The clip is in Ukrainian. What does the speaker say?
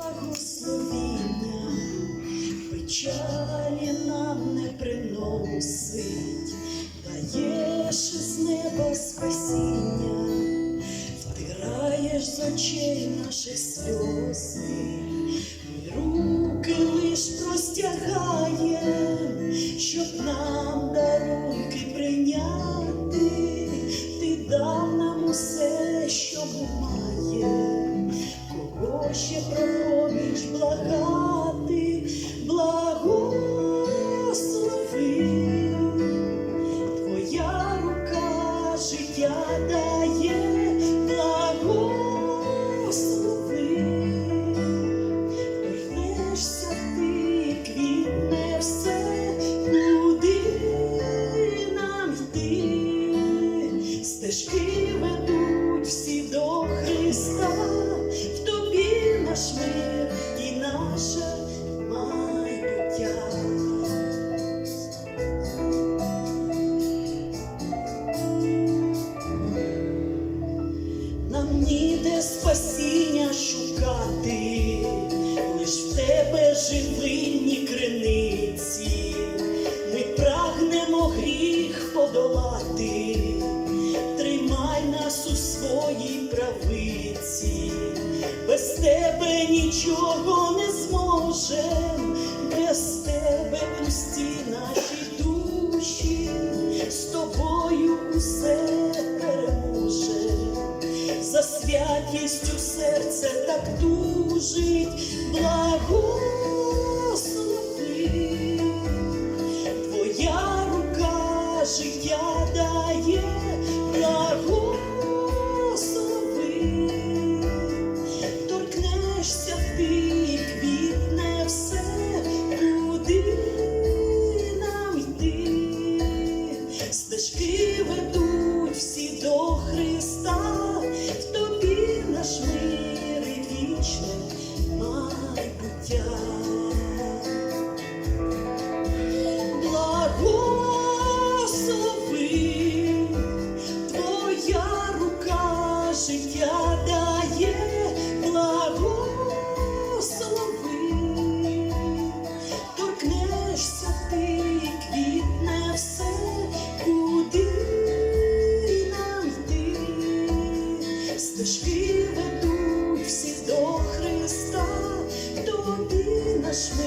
Благословіння печалі нам не приносить, даєш з неба спасіння, втираєш з очей наших сльози, ще проміж благати, ніде спасіння шукати, лиш в тебе живинні криниці, ми прагнемо гріх подолати, тримай нас у своїй правиці, без тебе нічого не зможем, без тебе святістю серце так тужить, благослови, твоя рука життя дає, благослови, das